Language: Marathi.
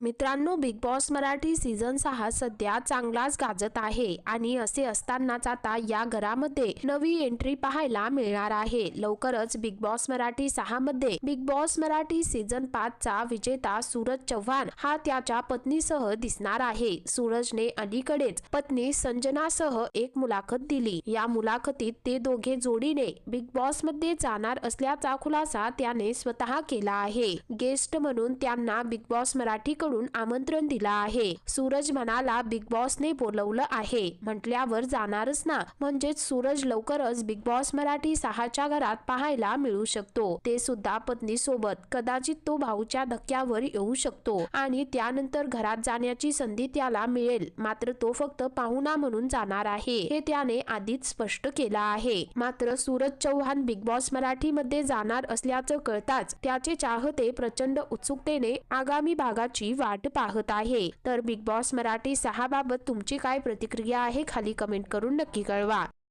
मित्रांनो बिग बॉस मराठी सीझन सहा सध्या चांगलाच गाजत आहे आणि असे असतानाच आता या घरामध्ये नवी एंट्री पाहायला मिळणार आहे. लवकरच बिग बॉस मराठी सहा मध्ये बिग बॉस मराठी सीझन पाच चा विजेता सूरज चव्हाण हा त्याच्या पत्नीसह दिसणार आहे. सूरजने अलीकडेच पत्नी संजनासह एक मुलाखत दिली. या मुलाखतीत ते दोघे जोडीने बिग बॉसमध्ये जाणार असल्याचा खुलासा त्याने स्वतः केला आहे. गेस्ट म्हणून त्यांना बिग बॉस मराठी कडून आमंत्रण दिला आहे. सूरज म्हणाला बिग बॉसने बोलवलं आहे. म्हटल्यावर जाणारच ना. म्हणजेच सूरज लवकरच बिग बॉस मराठी सहाच्या घरात पाहायला मिळू शकतो. ते सुद्धा पत्नी सोबत कदाचित तो भाऊच्या धक्क्यावर येऊ शकतो. आणि त्यानंतर घरात जाण्याची संधी त्याला मिळेल. मात्र तो फक्त पाहुणा म्हणून जाणार आहे. हे त्याने आधीच स्पष्ट केलं आहे. मात्र सूरज चव्हाण बिग बॉस मराठी मध्ये जाणार असल्याचं कळताच त्याचे चाहते प्रचंड उत्सुकतेने आगामी भागाची वाट पाहत आहे. तर बिग बॉस मराठी सहा बाबत तुमची काय प्रतिक्रिया आहे खाली कमेंट करून नक्की कळवा.